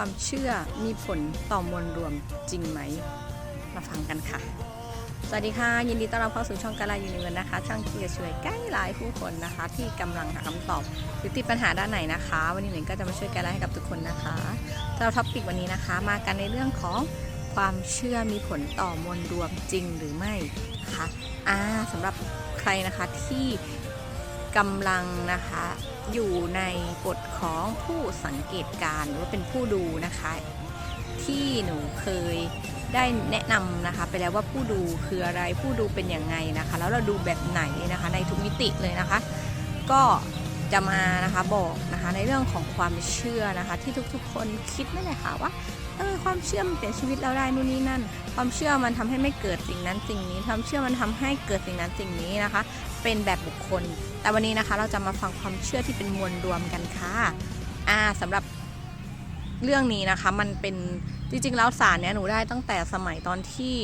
ความเชื่อมีผลต่อมวลรวมจริงไหม มาฟังกันค่ะ สวัสดีค่ะ ยินดีต้อนรับเข้าสู่ช่องกาลายูนิเวิร์นะคะ ช่างที่จะช่วยใกล้หลายผู้คนนะคะ ที่กำลังหาคำตอบหรือติดปัญหาด้านไหนนะคะ วันนี้หนึ่งก็จะมาช่วยกันไลให้กับทุกคนนะคะสำหรับท็อปิกวันนี้นะคะ มากันในเรื่องของความเชื่อมีผลต่อมวลรวมจริงหรือไม่นะคะอ่าสำหรับใครนะคะที่ กำลังนะคะอยู่ในบทของผู้สังเกตการหรือว่าเป็นผู้ดูนะคะ ที่หนูเคยได้แนะนำนะคะ ไปแล้วว่าผู้ดูคืออะไรผู้ดูเป็นยังไงนะคะ แล้วเราดูแบบไหนนะคะในทุกมิติเลยนะคะ ก็จะมานะคะบอกนะคะในเรื่องของความเชื่อนะคะ ที่ทุกๆคนคิดไม่เลยค่ะว่าเออความเชื่อมันเปลี่ยนชีวิตเราได้นู่นนี่นั่น ความเชื่อมันทำให้ไม่เกิดสิ่งนั้นสิ่งนี้ ความเชื่อมันทำให้เกิดสิ่งนั้นสิ่งนี้นะคะ เป็นแบบบุคคล แต่วันนี้นะคะเราจะมาฟังความเชื่อที่เป็นมวลรวมกันค่ะอ่าสำหรับเรื่องนี้นะคะมันเป็นจริงๆแล้วสารเนี้ยหนูได้ตั้งแต่สมัยตอนที่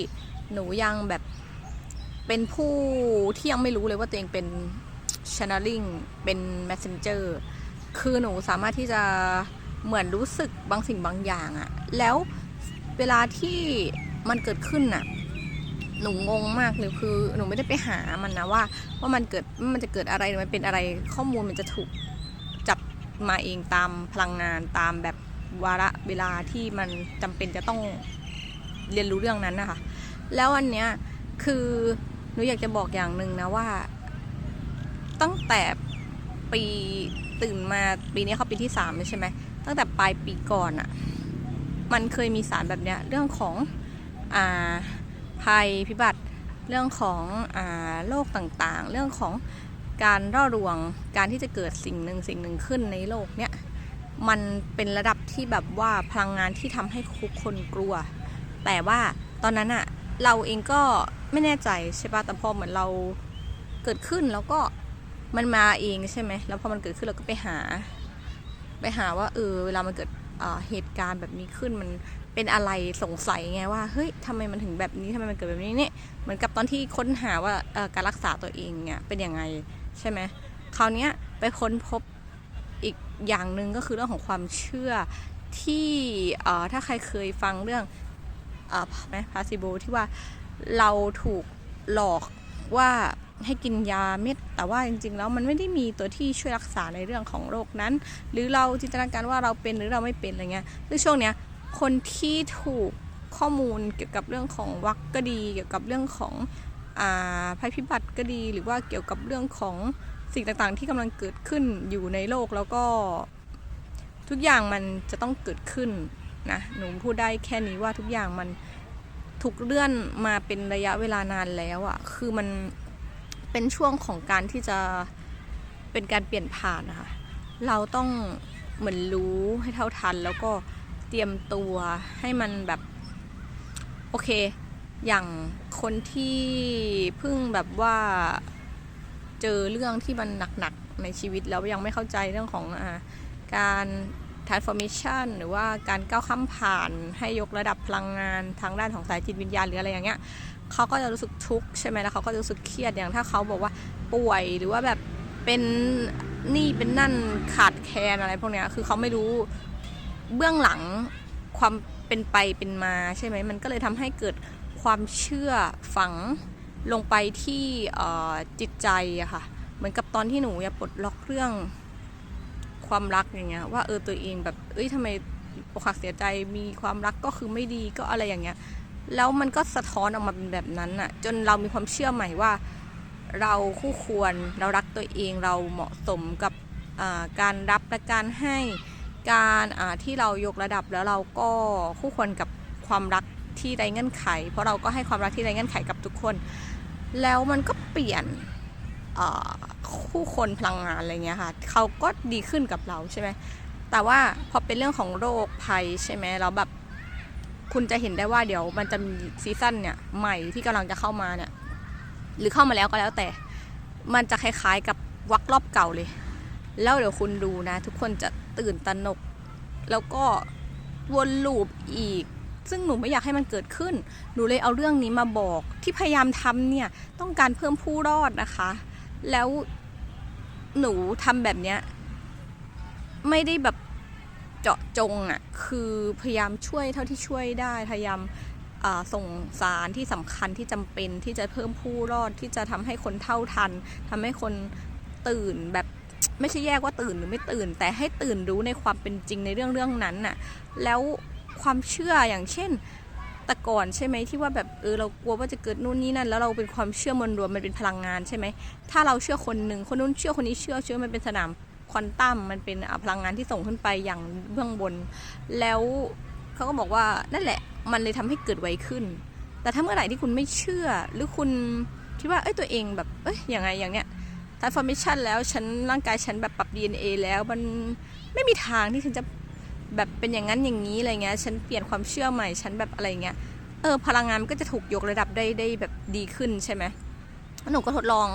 หนูยังแบบเป็นผู้ที่ยังไม่รู้เลยว่าตัวเองเป็น channeling เป็น messenger คือหนูสามารถที่จะเหมือนรู้สึกบางสิ่งบางอย่างอะแล้วเวลาที่มันเกิดขึ้นอะ หนูงงมากเลยคือหนูไม่ได้ไปหามันนะว่า ว่ามันเกิดมันจะเกิดอะไรมันเป็นอะไรข้อมูลมันจะถูกจับมาเองตามพลังงานตามแบบวาระเวลาที่มันจำเป็นจะต้องเรียนรู้เรื่องนั้นนะคะแล้วอันเนี้ยคือหนูอยากจะบอกอย่างหนึ่งนะว่า ตั้งแต่ปีตื่นมาปีนี้เขาปีที่สามแล้วใช่ไหมตั้งแต่ปลายปีก่อนอะมันเคยมีสารแบบเนี้ยเรื่องของอ่า ภัยพิบัติ เรื่องของอโรคต่างๆ เรื่องของการร่อรวงการที่จะเกิดสิ่งหนึ่งสิ่งหนึ่งขึ้นในโลกเนี้ยมันเป็นระดับที่แบบว่าพลังงานที่ทำให้ทุกคนกลัว แต่ว่าตอนนั้นอะเราเองก็ไม่แน่ใจใช่ปะแต่พอเหมือนเราเกิดขึ้นแล้วก็มันมาเองใช่ไหมแล้วพอมันเกิดขึ้นเราก็ไปหา ไปหาว่าเออเวลามันเกิดเหตุการณ์แบบนี้ขึ้นมัน เป็นอะไรสงสัยไงว่าเฮ้ยทำไมมันถึงแบบนี้ทำไมมันเกิดแบบนี้เนี่ยเหมือนกับตอนที่ค้นหาว่าการรักษาตัวเองเนี่ยเป็นยังไงใช่ไหมคราวเนี้ยไปค้นพบอีกอย่างหนึ่งก็คือเรื่องของความเชื่อที่ถ้าใครเคยฟังเรื่องอ่อไหมพาซิโบที่ว่าเราถูกหลอกว่าให้กินยาเม็ด แต่ว่าจริงๆแล้วมันไม่ได้มีตัวที่ช่วยรักษาในเรื่องของโรคนั้น หรือเราจินตนาการว่าเราเป็นหรือเราไม่เป็นอะไรเงี้ยซึ่งช่วงเนี้ย คนที่ถูกข้อมูลเกี่ยวกับเรื่องของวัคก็ดี เกี่ยวกับเรื่องของภัยพิบัติก็ดี หรือว่าเกี่ยวกับเรื่องของสิ่งต่างๆ ที่กำลังเกิดขึ้นอยู่ในโลกแล้วก็ทุกอย่างมันจะต้องเกิดขึ้นนะหนูพูดได้แค่นี้ว่าทุกอย่างมันถูกเลื่อนมาเป็นระยะเวลานานแล้วอะ่ะคือมันเป็นช่วงของการที่จะเป็นการเปลี่ยนผ่านนะคะเราต้องเหมือนรู้ให้เท่าทันแล้วก็ เตรียมตัวให้มันแบบโอเค อย่างคนที่เพิ่งแบบว่าเจอเรื่องที่มันหนักๆในชีวิตแล้วยังไม่เข้าใจเรื่องของอการ transformation หรือว่าการก้าวข้ามผ่านให้ยกระดับพลังงานทางด้านของสายจิตวิญญาณหรืออะไรอย่างเงี้ยเขาก็จะรู้สึกทุกข์ใช่ไหมแล้วเขาก็จะรู้สึกเครียดอย่างถ้าเขาบอกว่าป่วยหรือว่าแบบเป็นนี่เป็นนั่นขาดแคลนอะไรพวกเนี้ยคือเขาไม่รู้ เบื้องหลังความเป็นไปเป็นมาใช่ไหมมันก็เลยทำให้เกิดความเชื่อฝังลงไปที่จิตใจอะค่ะ เหมือนกับตอนที่หนูอยากปลดล็อกเรื่องความรักอย่างเงี้ยว่าเออตัวเองแบบเอ้ยทำไมอกหักเสียใจมีความรักก็คือไม่ดีก็อะไรอย่างเงี้ยแล้วมันก็สะท้อนออกมาเป็นแบบนั้นอะจนเรามีความเชื่อใหม่ว่า เราคู่ควรเรารักตัวเองเราเหมาะสมกับการรับและการให้ การที่เรายกระดับแล้วเราก็คู่ควรกับความรักที่ไร้เงื่อนไข เพราะเราก็ให้ความรักที่ไร้เงื่อนไขกับทุกคน แล้วมันก็เปลี่ยนคู่คนพลังงานอะไรเงี้ยค่ะเขาก็ดีขึ้นกับเราใช่ไหมแต่ว่าพอเป็นเรื่องของโรคภัยใช่ไหมเราแบบคุณจะเห็นได้ว่าเดี๋ยวมันจะมีซีซั่นเนี่ยใหม่ที่กำลังจะเข้ามาเนี่ยหรือเข้ามาแล้วก็แล้วแต่ มันจะคล้ายๆกับวักรอบเก่าเลย แล้วเดี๋ยวคุณดูนะ ทุกคนจะตื่นตระหนก แล้วก็วนลูปอีก ซึ่งหนูไม่อยากให้มันเกิดขึ้น หนูเลยเอาเรื่องนี้มาบอกที่พยายามทำเนี่ยต้องการเพิ่มผู้รอดนะคะ แล้วหนูทำแบบเนี้ยไม่ได้แบบเจาะจงอะคือพยายามช่วยเท่าที่ช่วยได้พยายามส่งสารที่สำคัญที่จำเป็นที่จะเพิ่มผู้รอดที่จะทำให้คนเท่าทันทำให้คนตื่นแบบ ไม่ใช่แยกว่าตื่นหรือไม่ตื่น แต่ให้ตื่นรู้ในความเป็นจริงในเรื่องเรื่องนั้นน่ะ แล้วความเชื่ออย่างเช่นแต่ก่อนใช่ไหมที่ว่าแบบเออเรากลัวว่าจะเกิดนู่นนี่นั่นแล้วเราเป็นความเชื่อมวลรวมมันเป็นพลังงานใช่ไหมถ้าเราเชื่อคนหนึ่งคนนู้นเชื่อคนนี้เชื่อเชื่อมันเป็นสนามควอนตัมมันเป็นพลังงานที่ส่งขึ้นไปอย่างเบื้องบน แล้วเขาก็บอกว่านั่นแหละมันเลยทำให้เกิดไวขึ้น แต่ถ้าเมื่อไหร่ที่คุณไม่เชื่อหรือคุณคิดว่าเอ้ยตัวเองแบบเอ้ยอย่างไงอย่างเนี้ย transformation แล้วฉันร่างกายฉันแบบปรับ DNA แล้วมันไม่มีทางที่ฉันจะแบบเป็นอย่างนั้นอย่างนี้อะไรเงี้ย ฉันเปลี่ยนความเชื่อใหม่ ฉันแบบอะไรเงี้ย เออ พลังงานมันก็จะถูกยกระดับได้ได้แบบดีขึ้นใช่ไหมแล้วหนูก็ทดลอง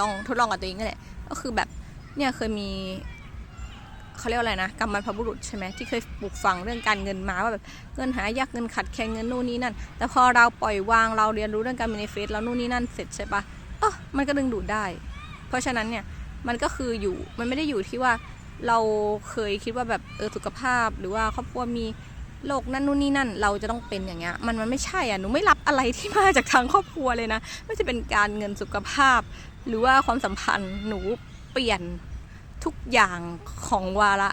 ลองทดลองกับตัวเองนั่นแหละ ก็คือแบบเนี่ยเคยมีเขาเรียกว่าอะไรนะกรรมบรรพบุรุษใช่ไหมที่เคยปลูกฝังเรื่องการเงินมาว่าแบบเงินหายากเงินขัดแคลนเงินนู่นนี่นั่น แต่พอเราปล่อยวางเราเรียนรู้เรื่องการมินิเฟสแล้วนู่นนี่นั่นเสร็จใช่ปะเออมันก็ดึงดูดได้ เพราะฉะนั้นเนี่ยมันก็คืออยู่มันไม่ได้อยู่ที่ว่าเราเคยคิดว่าแบบเออสุขภาพ หรือว่าครอบครัวมีโรคนั่นนู่นนี่นั่น เราจะต้องเป็นอย่างเงี้ยมันมันไม่ใช่อะหนูไม่รับอะไรที่มาจากทางครอบครัวเลยนะไม่จะเป็นการเงินสุขภาพ หรือว่าความสัมพันธ์หนูเปลี่ยนทุกอย่างของวาระ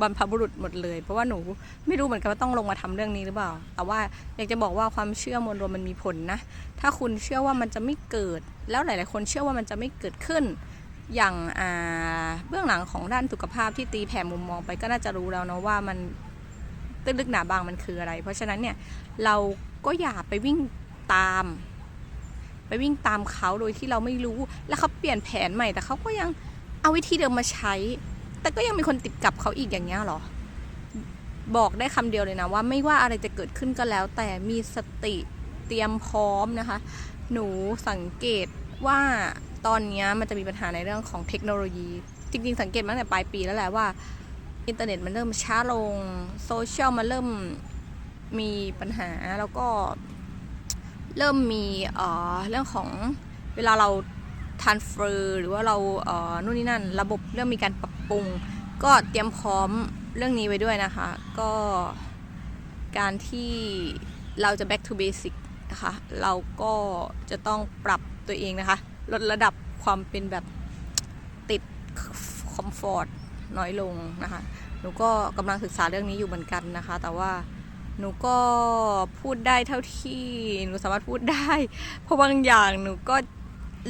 บรรพบุรุษหมดเลย เพราะว่าหนูไม่รู้เหมือนกันว่าต้องลงมาทำเรื่องนี้หรือเปล่า แต่ว่าอยากจะบอกว่าความเชื่อมวลรวมมันมีผลนะ ถ้าคุณเชื่อว่ามันจะไม่เกิด แล้วหลาย ๆ คนเชื่อว่ามันจะไม่เกิดขึ้น อย่างอ่าเบื้องหลังของด้านสุขภาพที่ตีแผ่มุมมองไปก็น่าจะรู้แล้วเนาะว่ามันตื้นลึกหนาบางมันคืออะไร เพราะฉะนั้นเนี่ยเราก็อย่าไปวิ่งตาม ไปวิ่งตามเขาโดยที่เราไม่รู้ แล้วเขาเปลี่ยนแผนใหม่แต่เขาก็ยังเอาวิธีเดิมมาใช้ แต่ก็ยังมีคนติดกับเขาอีกอย่างเงี้ยหรอ บอกได้คำเดียวเลยนะว่าไม่ว่าอะไรจะเกิดขึ้นก็แล้ว แต่มีสติเตรียมพร้อมนะคะ หนูสังเกตว่าตอนนี้มันจะมีปัญหาในเรื่องของเทคโนโลยี จริง ๆ สังเกตมาตั้งแต่ปลายปีแล้วแหละว่าอินเทอร์เน็ตมันเริ่มช้าลงโซเชียลมันเริ่มมีปัญหาแล้วก็เริ่มมีเอ่อเรื่องของเวลาเรา transfer หรือว่าเราเอ่อนู่นนี่นั่น ระบบเริ่มมีการปรับ ปรุง ก็เตรียมพร้อมเรื่องนี้ไว้ด้วยนะคะ ก็การที่เราจะ back to basic นะคะเราก็จะต้องปรับตัวเองนะคะ ลดระดับความเป็นแบบติดคอมฟอร์ตน้อยลงนะคะ หนูก็กำลังศึกษาเรื่องนี้อยู่เหมือนกันนะคะ แต่ว่าหนูก็พูดได้เท่าที่หนูสามารถพูดได้ เพราะบางอย่างหนูก็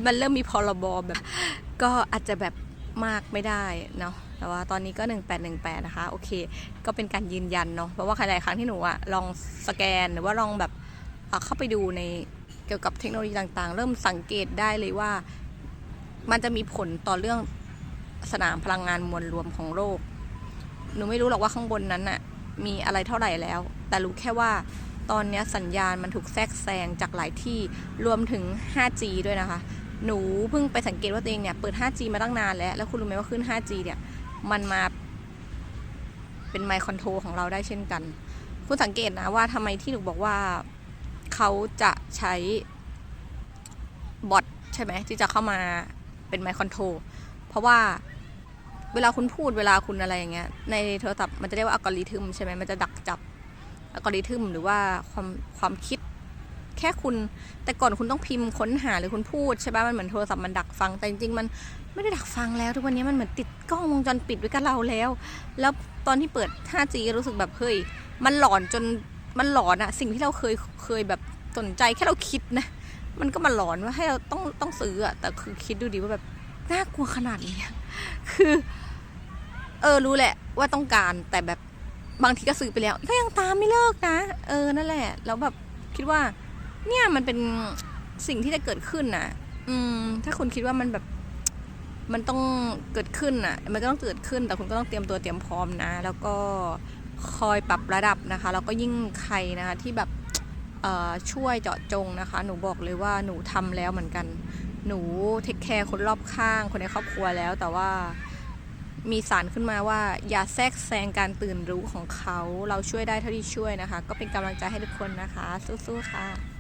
มันเริ่มมีพรบแบบ ก็อาจจะแบบ มากไม่ได้เนาะแต่ว่าตอนนี้ก็ 1818 นะคะ โอเค ก็เป็นการยืนยันเนาะเพราะว่าหลายครั้งที่หนูอะลองสแกนหรือว่าลองแบบเข้าไปดูในเกี่ยวกับเทคโนโลยีต่างๆ เริ่มสังเกตได้เลยว่า มันจะมีผลต่อเรื่องสนามพลังงานมวลรวมของโลก หนูไม่รู้หรอกว่าข้างบนนั้นน่ะมีอะไรเท่าไหร่แล้ว แต่รู้แค่ว่าตอนเนี้ยสัญญาณมันถูกแทรกแซงจากหลายที่รวมถึง 5G ด้วยนะคะ หนูเพิ่งไปสังเกตว่าตัวเองเนี่ยเปิด 5G มาตั้งนานแล้ว แล้วคุณรู้ไหมว่าขึ้น 5G เนี่ย มันมาเป็นไมค์คอนโทรลของเราได้เช่นกัน คุณสังเกตนะว่าทำไมที่หนูบอกว่าเขาจะใช้บอทใช่ไหมที่จะเข้ามาเป็นไมค์คอนโทรลเพราะว่าเวลาคุณพูดเวลาคุณอะไรอย่างเงี้ยในโทรศัพท์มันจะเรียกว่าอัลกอริทึมใช่ไหมมันจะดักจับอัลกอริทึมหรือว่าความความคิด แค่คุณแต่ก่อนคุณต้องพิมพ์ค้นหาหรือคุณพูดใช่ปะมันเหมือนโทรศัพท์มันดักฟัง แต่จริงๆมันไม่ได้ดักฟังแล้ว ทุกวันนี้มันเหมือนติดกล้องวงจรปิดไว้กับเราแล้ว แล้วตอนที่เปิด 5G รู้สึกแบบเฮ้ยมันหลอนจนมันหลอนอะสิ่งที่เราเคยเคยแบบสนใจแค่เราคิดนะมันก็มาหลอนว่าให้เราต้องต้องซื้ออะแต่คือคิดดูดิว่าแบบน่ากลัวขนาดนี้คือ เออรู้แหละว่าต้องการแต่แบบบางทีก็ซื้อไปแล้วก็ยังตามไม่เลิกนะ เออนั่นแหละ แล้วแบบคิดว่า เนี่ยมันเป็นสิ่งที่จะเกิดขึ้นน่ะอืม ถ้าคุณคิดว่ามันแบบ มันต้องเกิดขึ้นน่ะ มันก็ต้องเกิดขึ้น แต่คุณก็ต้องเตรียมตัวเตรียมพร้อมนะ แล้วก็คอยปรับระดับนะคะ แล้วก็ยิ่งใครนะคะที่แบบช่วยเจาะจงนะคะ หนูบอกเลยว่าหนูทำแล้วเหมือนกัน หนูเทคแคร์คนรอบข้าง คนในครอบครัวแล้ว แต่ว่ามีสารขึ้นมาว่า อย่าแทรกแซงการตื่นรู้ของเขา เราช่วยได้เท่าที่ช่วยนะคะ ก็เป็นกำลังใจให้ทุกคนนะคะ สู้ๆค่ะ